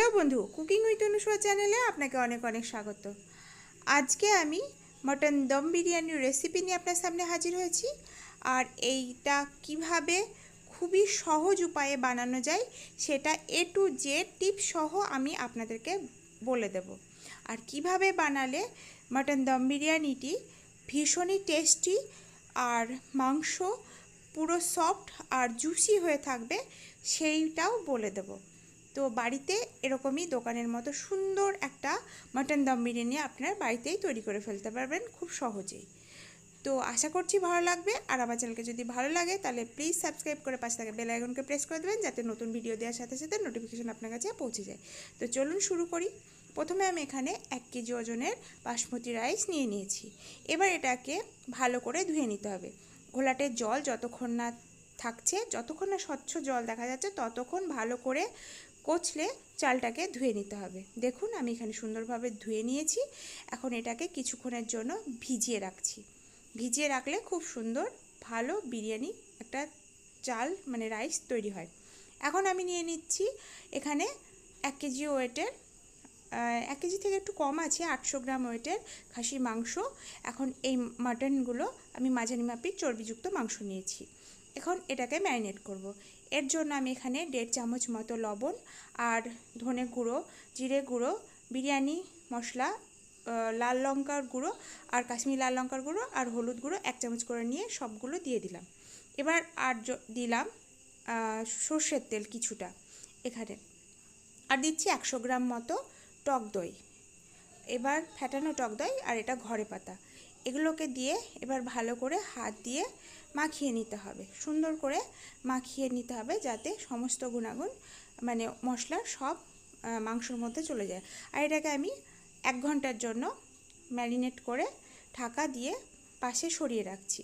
Hello বন্ধু cooking with অনুসরা চ্যানেলে আপনাকে অনেক অনেক স্বাগত। আজকে আমি মটন দম বিরিয়ানির রেসিপি নিয়ে আপনার সামনে হাজির হয়েছি আর এইটা কীভাবে খুবই সহজ উপায়ে বানানো যায় সেটা এ টু জে টিপ সহ আমি আপনাদেরকে বলে দেব। আর কীভাবে বানালে মটন দম বিরিয়ানিটি ভীষণই টেস্টি আর মাংস পুরো সফট আর জুসি হয়ে থাকবে সেইটাও বলে দেবো। তো বাড়িতে এরকমই দোকানের মতো সুন্দর একটা মাটন দম বিরিয়ানি আপনার বাড়িতেই তৈরি করে ফেলতে পারবেন খুব সহজেই। তো আশা করছি ভালো লাগবে। আর আমার চ্যানেলকে যদি ভালো লাগে, তাহলে প্লিজ সাবস্ক্রাইব করে পাশে থাকা বেল আইকনকে প্রেস করে দেবেন, যাতে নতুন ভিডিও দেওয়ার সাথে সাথে নোটিফিকেশন আপনার কাছে পৌঁছে যায়। তো চলুন শুরু করি। প্রথমে আমি এখানে এক কেজি ওজনের বাসমতি রাইস নিয়ে নিয়েছি। এবার এটাকে ভালো করে ধুয়ে নিতে হবে। ঘোলাটের জল যতক্ষণ না থাকছে, যতক্ষণ না স্বচ্ছ জল দেখা যাচ্ছে, ততক্ষণ ভালো করে কচলে চালটাকে ধুয়ে নিতে হবে। দেখুন, আমি এখানে সুন্দরভাবে ধুয়ে নিয়েছি। এখন এটাকে কিছুক্ষণের জন্য ভিজিয়ে রাখছি। ভিজিয়ে রাখলে খুব সুন্দর, ভালো বিরিয়ানি একটা চাল মানে রাইস তৈরি হয়। এখন আমি নিয়ে নিচ্ছি এখানে এক কেজি ওয়েটের এক কেজি থেকে একটু কম আছে, আটশো গ্রাম ওয়েটের খাসির মাংস। এখন এই মাটনগুলো আমি মাঝারি মাপির চর্বিযুক্ত মাংস নিয়েছি। এখন এটাকে ম্যারিনেট করব। এর জন্য আমি এখানে দেড় চামচ মতো লবণ আর ধনে গুঁড়ো, জিরে গুঁড়ো, বিরিয়ানি, মশলা লাল লঙ্কার গুঁড়ো আর কাশ্মীর লাল লঙ্কার গুঁড়ো আর হলুদ গুঁড়ো এক চামচ করে নিয়ে সবগুলো দিয়ে দিলাম। এবার আর দিলাম সর্ষের তেল কিছুটা এখানে। আর দিচ্ছি একশো গ্রাম মতো টক দই। এবার ফ্যাটানো টক দই আর এটা ঘরে পাতা। এগুলোকে দিয়ে এবার ভালো করে হাত দিয়ে মাখিয়ে নিতে হবে। সুন্দর করে মাখিয়ে নিতে হবে যাতে সমস্ত গুণাগুণ মানে মশলার সব মাংসর মধ্যে চলে যায়। আর এটাকে আমি এক ঘণ্টার জন্য ম্যারিনেট করে ঢাকা দিয়ে পাশে সরিয়ে রাখছি।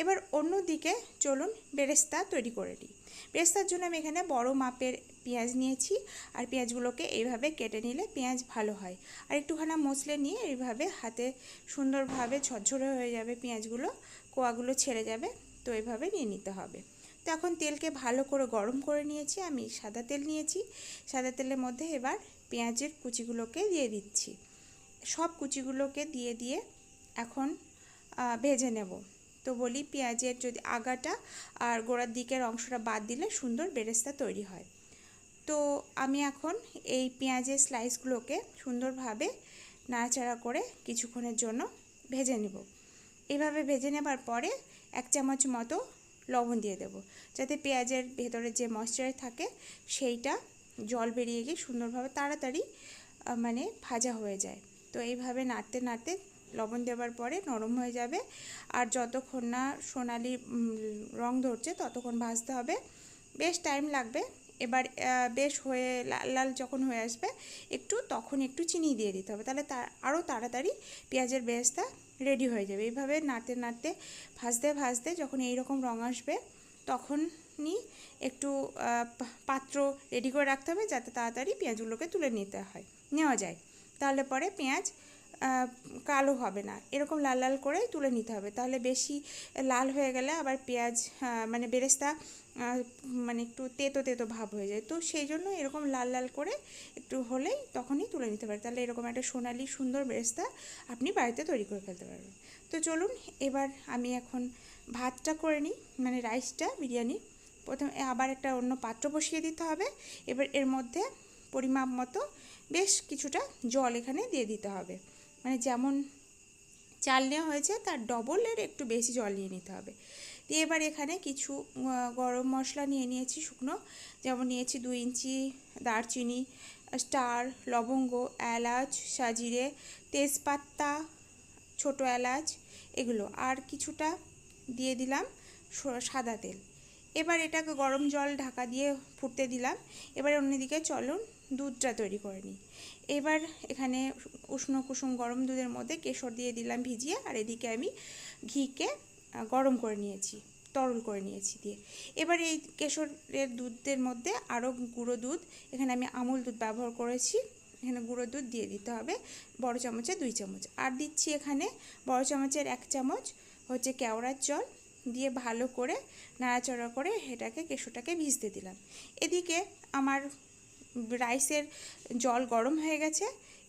এবার অন্য দিকে চলুন বেরেস্তা তৈরি করে নিই। বেরেস্তার জন্য আমি এখানে বড় মাপের পেঁয়াজ নিয়েছি আর পেঁয়াজগুলোকে এইভাবে কেটে নিলে পেঁয়াজ ভালো হয়। আর একটুখানা মশলে নিয়ে এইভাবে হাতে সুন্দরভাবে ঝরঝরে হয়ে যাবে পেঁয়াজগুলো, কোয়াগুলো ছেড়ে যাবে। তো এইভাবে নিয়ে নিতে হবে। তো এখন তেলকে ভালো করে গরম করে নিয়েছি, আমি সাদা তেল নিয়েছি। সাদা তেলের মধ্যে এবার পেঁয়াজের কুচিগুলোকে দিয়ে দিচ্ছি। সব কুচিগুলোকে দিয়ে দিয়ে এখন ভেজে নেব। তো বলি পেঁয়াজের যদি আগাটা আর গোড়ার দিকের অংশটা বাদ দিলে সুন্দর বেরেস্তা তৈরি হয়। তো আমি এখন এই পেঁয়াজের স্লাইসগুলোকে সুন্দরভাবে নাড়াচাড়া করে কিছুক্ষণের জন্য ভেজে নেব। এইভাবে ভেজে নেবার পরে এক চামচ মতো লবণ দিয়ে দেব। যাতে পেঁয়াজের ভেতরে যে ময়শ্চার থাকে, সেইটা জল বেরিয়ে গিয়ে সুন্দরভাবে তাড়াতাড়ি মানে ভাজা হয়ে যায়। তো এইভাবে নাড়তে নাড়তে লবণ দেওয়ার পরে নরম হয়ে যাবে। আর যতক্ষণ না সোনালি রং ধরছে ততক্ষণ ভাজতে হবে। বেশ টাইম লাগবে এবার বেশ হয়ে, লাল লাল যখন হয়ে আসবে, একটু তখন একটু চিনি দিয়ে দিতে হবে। তাহলে তার আরও তাড়াতাড়ি পেঁয়াজের বেরেস্তা রেডি হয়ে যাবে। এইভাবে নাড়তে নাড়তে, ভাজতে ভাজতে যখন এই রকম রং আসবে, তখনই একটু পাত্র রেডি করে রাখতে হবে যাতে তাড়াতাড়ি পেঁয়াজগুলোকে তুলে নিতে হয়, নেওয়া যায়। তাহলে পরে পেঁয়াজ কালো হবে না। এরকম লাল লাল করেই তুলে নিতে হবে। তাহলে বেশি লাল হয়ে গেলে আবার পেঁয়াজ মানে বেরেস্তা মানে একটু তেতো তেতো ভাব হয়ে যায়। তো সেই জন্য এরকম লাল লাল করে একটু হলেই তখনই তুলে নিতে পারে। তাহলে এরকম একটা সোনালি সুন্দর বেরেস্তা আপনি বাড়িতে তৈরি করে ফেলতে পারবেন। তো চলুন এবার আমি এখন ভাতটা করে নিই মানে রাইসটা, বিরিয়ানি। প্রথমে আবার একটা অন্য পাত্র বসিয়ে দিতে হবে। এবার এর মধ্যে পরিমাপ মতো বেশ কিছুটা জল এখানে দিয়ে দিতে হবে। মানে যেমন চাল নেওয়া হয়েছে, তার ডবলের একটু বেশি জল নিয়ে নিতে হবে। দিয়ে এবার এখানে কিছু গরম মশলা নিয়ে নিয়েছি শুকনো। যেমন নিয়েছি দুই ইঞ্চি দারচিনি, স্টার, লবঙ্গ, এলাচ, সাজিরে, তেজপাতা, ছোট এলাচ, এগুলো। আর কিছুটা দিয়ে দিলাম সাদা তেল। এবার এটাকে গরম জল ঢাকা দিয়ে ফুটতে দিলাম। এবার অন্যদিকে চলুন দুধটা তৈরি করে নিই। এবার এখানে উষ্ণ কুসুম গরম দুধের মধ্যে কেশর দিয়ে দিলাম ভিজিয়ে। আর এদিকে আমি ঘিকে গরম করে নিয়েছি, তরল করে নিয়েছি দিয়ে। এবার এই কেশরের দুধের মধ্যে আরও গুঁড়ো দুধ, এখানে আমি আমুল দুধ ব্যবহার করেছি, এখানে গুঁড়ো দুধ দিয়ে দিতে হবে, বড় চামচে দুই চামচ। আর দিচ্ছি এখানে বড় চামচের এক চামচ হচ্ছে কেওড়ার জল, দিয়ে ভালো করে নাড়াচড়া করে এটাকে কেশোটাকে ভিজতে দিলাম। এদিকে আমার রাইসের জল গরম হয়ে গেছে,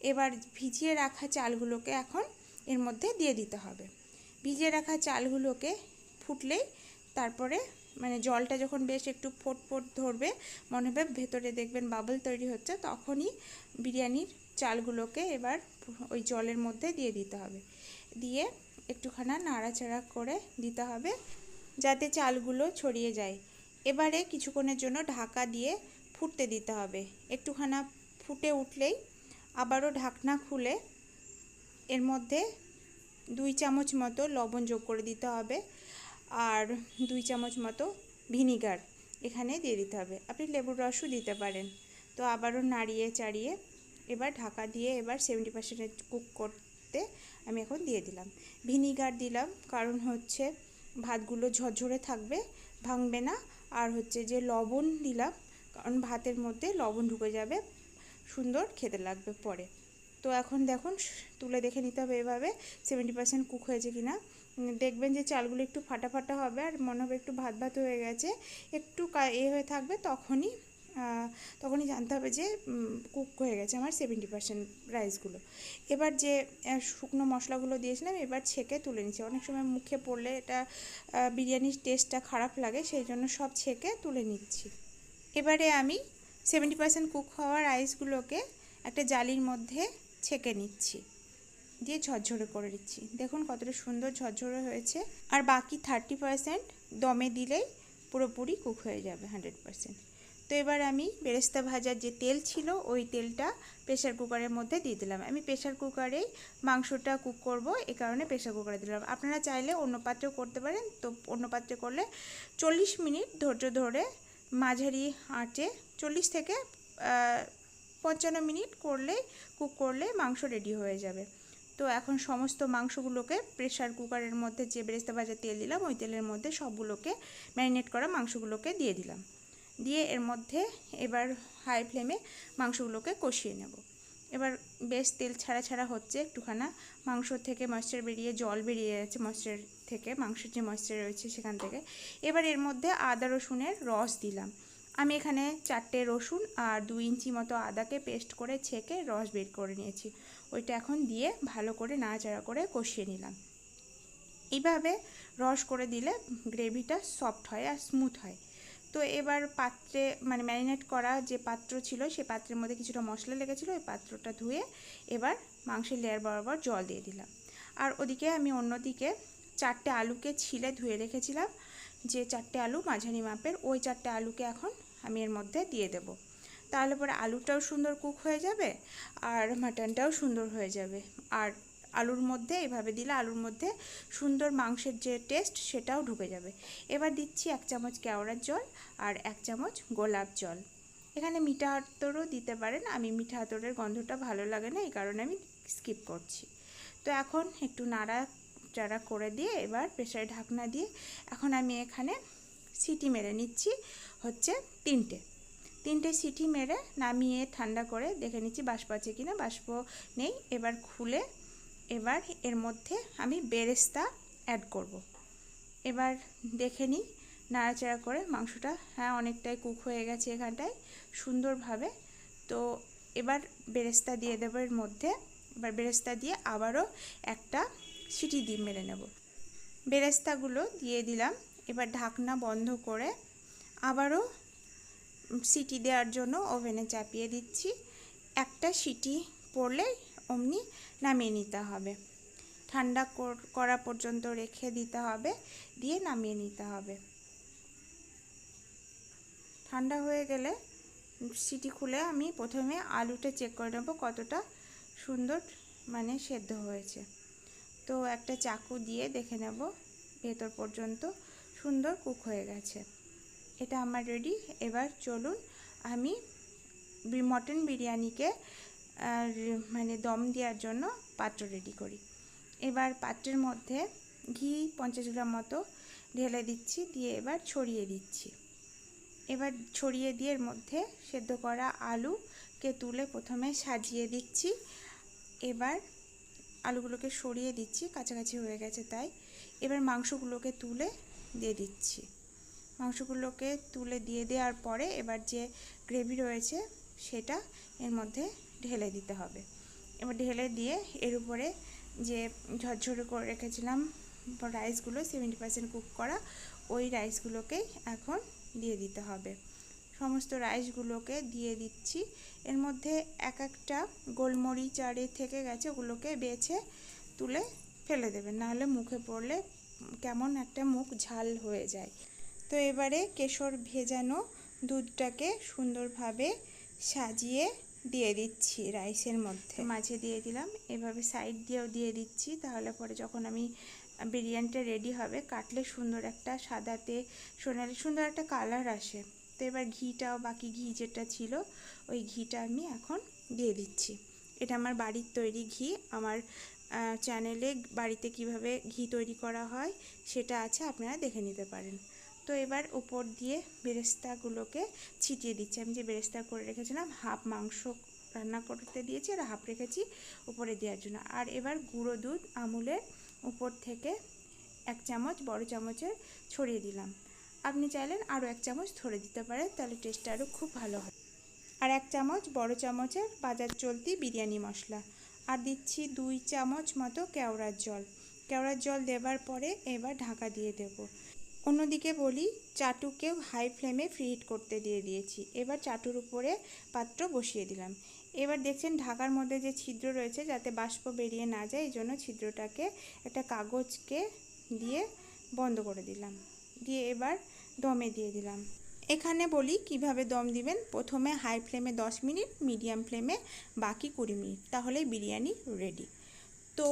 এবার ভিজিয়ে রাখা চালগুলোকে এখন এর মধ্যে দিয়ে দিতে হবে। ভিজিয়ে রাখা চালগুলোকে ফুটলেই তারপরে মানে জলটা যখন বেশ একটু ফোট ফোট ধরবে, মনে হবে ভেতরে দেখবেন বাবল তৈরি হচ্ছে, তখনই বিরিয়ানির চালগুলোকে এবার ওই জলের মধ্যে দিয়ে দিতে হবে। দিয়ে একটুখানা নাড়াচাড়া করে দিতে হবে যাতে চালগুলো ছড়িয়ে যায়। এবারে কিছুক্ষণের জন্য ঢাকা দিয়ে ফুটতে দিতে হবে। একটুখানা ফুটে উঠলেই আবারও ঢাকনা খুলে এর মধ্যে দুই চামচ মতো লবণ যোগ করে দিতে হবে আর দুই চামচ মতো ভিনিগার এখানে দিয়ে দিতে হবে। আপনি লেবুর রসও দিতে পারেন। তো আবারও নাড়িয়ে চাড়িয়ে এবার ঢাকা দিয়ে এবার সেভেন্টি পার্সেন্টে কুক করতে আমি এখন দিয়ে দিলাম। ভিনিগার দিলাম কারণ হচ্ছে ভাতগুলো ঝরঝরে থাকবে, ভাঙবে না। আর হচ্ছে যে লবণ দিলাম কারণ ভাতের মধ্যে লবণ ঢুকে যাবে, সুন্দর খেতে লাগবে পরে। তো এখন দেখুন, তুলে দেখে নিতে হবে এভাবে সেভেন্টি পার্সেন্ট কুক হয়েছে কি না দেখবেন যে চালগুলো একটু ফাটা ফাটা হবে আর মনে হবে একটু ভাত ভাত হয়ে গেছে। একটু এ হয়ে থাকবে তখনই তখনই জানতে হবে যে কুক হয়ে গেছে আমার সেভেন্টি পার্সেন্ট রাইসগুলো এবার যে শুকনো মশলাগুলো দিয়েছিলাম, এবার ছেঁকে তুলে নিচ্ছি। অনেক সময় মুখে পড়লে এটা বিরিয়ানির টেস্টটা খারাপ লাগে, সেই জন্য সব ছেঁকে তুলে নিচ্ছি। এবারে আমি সেভেন্টি পার্সেন্ট কুক হওয়া রাইসগুলোকে একটা জালির মধ্যে ছেঁকে নিচ্ছি, দিয়ে ঝরঝরে করে দিচ্ছি। দেখুন কতটা সুন্দর ঝরঝরে হয়েছে। আর বাকি থার্টি পার্সেন্ট দমে দিলেই পুরোপুরি কুক হয়ে যাবে হান্ড্রেড পার্সেন্ট তো এবার আমি বেরেস্তা ভাজার যে তেল ছিল, ওই তেলটা প্রেশার কুকারের মধ্যে দিয়ে দিলাম। আমি প্রেশার কুকারেই মাংসটা কুক করব, এ কারণে প্রেশার কুকারে দিলাম। আপনারা চাইলে অন্য পাত্রেও করতে পারেন। তো অন্য পাত্রে করলে চল্লিশ মিনিট ধৈর্য ধরে মাঝারি আঁচে, চল্লিশ থেকে পঞ্চান্ন মিনিট করলে, কুক করলে মাংস রেডি হয়ে যাবে। তো এখন সমস্ত মাংসগুলোকে প্রেশার কুকারের মধ্যে যে বেরেস্তা ভাজা তেল দিলাম, ওই তেলের মধ্যে সবগুলোকে ম্যারিনেট করা মাংসগুলোকে দিয়ে দিলাম। দিয়ে এর মধ্যে এবার হাই ফ্লেমে মাংসগুলোকে কষিয়ে নেব। এবার বেশ তেল ছাড়া ছাড়া হচ্ছে একটুখানা। মাংস থেকে ময়েশ্চার বেরিয়ে, জল বেরিয়ে যাচ্ছে ময়েশ্চার থেকে, মাংসের যে ময়েশ্চার রয়েছে সেখান থেকে। এবার এর মধ্যে আদা রসুনের রস দিলাম। আমি এখানে চারটে রসুন আর দু ইঞ্চি মতো আদাকে পেস্ট করে ছেঁকে রস বের করে নিয়েছি। ওইটা এখন দিয়ে ভালো করে নাড়াচাড়া করে কষিয়ে নিলাম। এইভাবে রস করে দিলে গ্রেভিটা সফট হয় আর স্মুথ হয়। তো এবার পাত্রে মানে ম্যারিনেট করা যে পাত্র ছিল, সে পাত্রের মধ্যে কিছুটা মশলা লেগেছিলো, ওই পাত্রটা ধুয়ে এবার মাংসের লেয়ার বরাবর জল দিয়ে দিলাম। আর ওদিকে আমি অন্যদিকে চারটে আলুকে ছিলে ধুয়ে রেখেছিলাম। যে চারটে আলু মাঝারি মাপের, ওই চারটে আলুকে এখন আমি এর মধ্যে দিয়ে দেব। তাহলে পরে আলুটাও সুন্দর কুক হয়ে যাবে আর মাটনটাও সুন্দর হয়ে যাবে। আর আলুর মধ্যে এভাবে দিলে আলুর মধ্যে সুন্দর মাংসের যে টেস্ট সেটাও ঢুকে যাবে। এবার দিচ্ছি এক চামচ কেওড়ার জল আর এক চামচ গোলাপ জল। এখানে মিঠা আতরও দিতে পারেন, আমি মিঠা আতরের গন্ধটা ভালো লাগে না, এই কারণে আমি স্কিপ করছি। তো এখন একটু নাড়া চাড়া করে দিয়ে এবার প্রেশারে ঢাকনা দিয়ে এখন আমি এখানে সিটি মেরে নিচ্ছি। হচ্ছে তিনটে। তিনটে সিটি মেরে নামিয়ে ঠান্ডা করে দেখে নিচ্ছি বাষ্প আছে কিনা, বাষ্প নেই। এবার খুলে, এবার এর মধ্যে আমি বেরেস্তা অ্যাড করব। এবার দেখে নিই, নাড়াচাড়া করে মাংসটা হ্যাঁ অনেকটাই কুক হয়ে গেছে এখানটায়, সুন্দরভাবে। তো এবার বেরেস্তা দিয়ে দেবো এর মধ্যে। এবার বেরেস্তা দিয়ে আবারও একটা সিটি দিয়ে মেরে নেব। বেরেস্তাগুলো দিয়ে দিলাম। এবার ঢাকনা বন্ধ করে আবারও সিটি দেওয়ার জন্য ওভেনে চাপিয়ে দিচ্ছি। একটা সিটি পড়লে অমনি নামিয়ে নিতে হবে। ঠান্ডা করা পর্যন্ত রেখে দিতে হবে, দিয়ে নামিয়ে নিতে হবে। ঠান্ডা হয়ে গেলে সিটি খুলে আমি প্রথমে আলুটা চেক করে নেব কতটা সুন্দর মানে সেদ্ধ হয়েছে। তো একটা চাকু দিয়ে দেখে নেব, ভেতর পর্যন্ত সুন্দর কুক হয়ে গেছে। এটা আমার রেডি এবার চলুন আমি মটন বিরিয়ানিকে মানে দম দেওয়ার জন্য পাত্র রেডি করি। এবার পাত্রের মধ্যে ঘি পঞ্চাশ গ্রাম মতো ঢেলে দিচ্ছি, দিয়ে এবার ছড়িয়ে দিচ্ছি। এবার ছড়িয়ে দিয়ে এর মধ্যে সেদ্ধ করা আলুকে তুলে প্রথমে সাজিয়ে দিচ্ছি। এবার আলুগুলোকে সরিয়ে দিচ্ছি, কাছাকাছি হয়ে গেছে তাই। এবার মাংসগুলোকে তুলে দিয়ে দিচ্ছি। মাংসগুলোকে তুলে দিয়ে দেওয়ার পরে এবার যে গ্রেভি রয়েছে সেটা এর মধ্যে ঢেলে দিতে হবে। এবার ঢেলে দিয়ে এর উপরে যে ঝরঝরে করে রেখেছিলাম রাইসগুলো সেভেন্টি পার্সেন্ট কুক করা, ওই রাইসগুলোকেই এখন দিয়ে দিতে হবে। সমস্ত রাইসগুলোকে দিয়ে দিচ্ছি। এর মধ্যে এক একটা গোলমরিচ আর থেকে গেছে, ওগুলোকে বেছে তুলে ফেলে দেবেন। নাহলে মুখে পড়লে কেমন একটা মুখ ঝাল হয়ে যায়। তো এবারে কেশর ভেজানো দুধটাকে সুন্দরভাবে সাজিয়ে দিয়ে দিচ্ছি রাইসের মধ্যে। মাঝে দিয়ে দিলাম, এভাবে সাইড দিয়েও দিয়ে দিচ্ছি, তাহলে পরে যখন আমি বিরিয়ানিটা রেডি হবে, কাটলে সুন্দর একটা সাদাতে সোনালি, সুন্দর একটা কালার আসে। তো এবার ঘিটাও, বাকি ঘি যেটা ছিল, ওই ঘিটা আমি এখন দিয়ে দিচ্ছি। এটা আমার বাড়ির তৈরি ঘি, আমার চ্যানেলে বাড়িতে কীভাবে ঘি তৈরি করা হয়, সেটা আছে, আপনারা দেখে নিতে পারেন। তো এবার উপর দিয়ে বেরেস্তাগুলোকে ছিটিয়ে দিচ্ছি। আমি যে বেরেস্তা করে রেখেছিলাম, হাফ মাংস রান্না করতে দিয়েছি আর হাফ রেখেছি উপরে দেওয়ার জন্য। আর এবার গুঁড়ো দুধ আমুলের উপর থেকে এক চামচ বড় চামচের ছড়িয়ে দিলাম। আপনি চাইলেন আরও এক চামচ ধরে দিতে পারেন, তাহলে টেস্টটা আরও খুব ভালো হয়। আর এক চামচ বড় চামচের বাজার চলতি বিরিয়ানি মশলা। আর দিচ্ছি দুই চামচ মতো কেওড়ার জল। কেওড়ার জল দেবার পরে এবার ঢাকা দিয়ে দেব। অন্যদিকে বলি চাটুকেও হাই ফ্লেমে ফ্রিহিট করতে দিয়ে দিয়েছি। এবার চাটুর উপরে পাত্র বসিয়ে দিলাম। এবার দেখছেন ঢাকার মধ্যে যে ছিদ্র রয়েছে যাতে বাষ্প বেরিয়ে না যায় এই জন্য ছিদ্রটাকে একটা কাগজকে দিয়ে বন্ধ করে দিলাম। দিয়ে এবার দমে দিয়ে দিলাম। এখানে বলি কীভাবে দম দিবেন? প্রথমে হাই ফ্লেমে 10 মিনিট মিডিয়াম ফ্লেমে বাকি কুড়ি মিনিট। তাহলেই বিরিয়ানি রেডি তো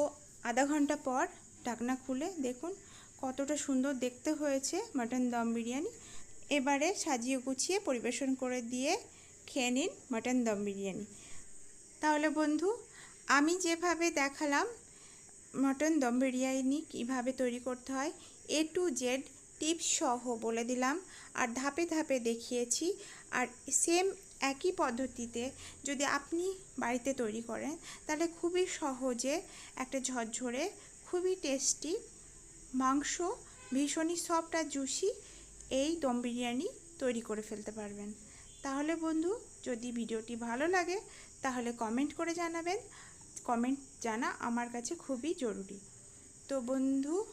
আধা ঘণ্টা পর ঢাকনা খুলে দেখুন কতটা সুন্দর দেখতে হয়েছে মাটন দম বিরিয়ানি। এবারে সাজিয়ে গুছিয়ে পরিবেশন করে দিয়ে খেয়ে নিন মাটন দম বিরিয়ানি। তাহলে বন্ধু, আমি যেভাবে দেখালাম মটন দম বিরিয়ানি কীভাবে তৈরি করতে হয় এ টু জেড টিপস সহ বলে দিলাম, আর ধাপে ধাপে দেখিয়েছি, আর সেম একই পদ্ধতিতে যদি আপনি বাড়িতে তৈরি করেন, তাহলে খুবই সহজে একটা ঝরঝরে, খুবই টেস্টি মাংস, ভীষণই সফট আর জুসি এই দম বিরিয়ানি তৈরি করে ফেলতে পারবেন। তাহলে বন্ধু, যদি ভিডিওটি ভালো লাগে, তাহলে কমেন্ট করে জানাবেন। কমেন্ট জানা আমার কাছে খুবই জরুরি। তো বন্ধু,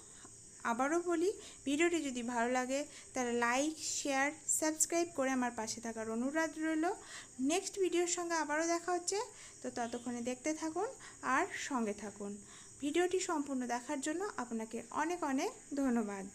আবারও বলি, ভিডিওটি যদি ভালো লাগে, তাহলে লাইক শেয়ার সাবস্ক্রাইব করে আমার পাশে থাকার অনুরোধ রইল। নেক্সট ভিডিওর সঙ্গে আবারও দেখা হচ্ছে। তো ততক্ষণে দেখতে থাকুন আর সঙ্গে থাকুন। ভিডিওটি সম্পূর্ণ দেখার জন্য আপনাকে অনেক অনেক ধন্যবাদ।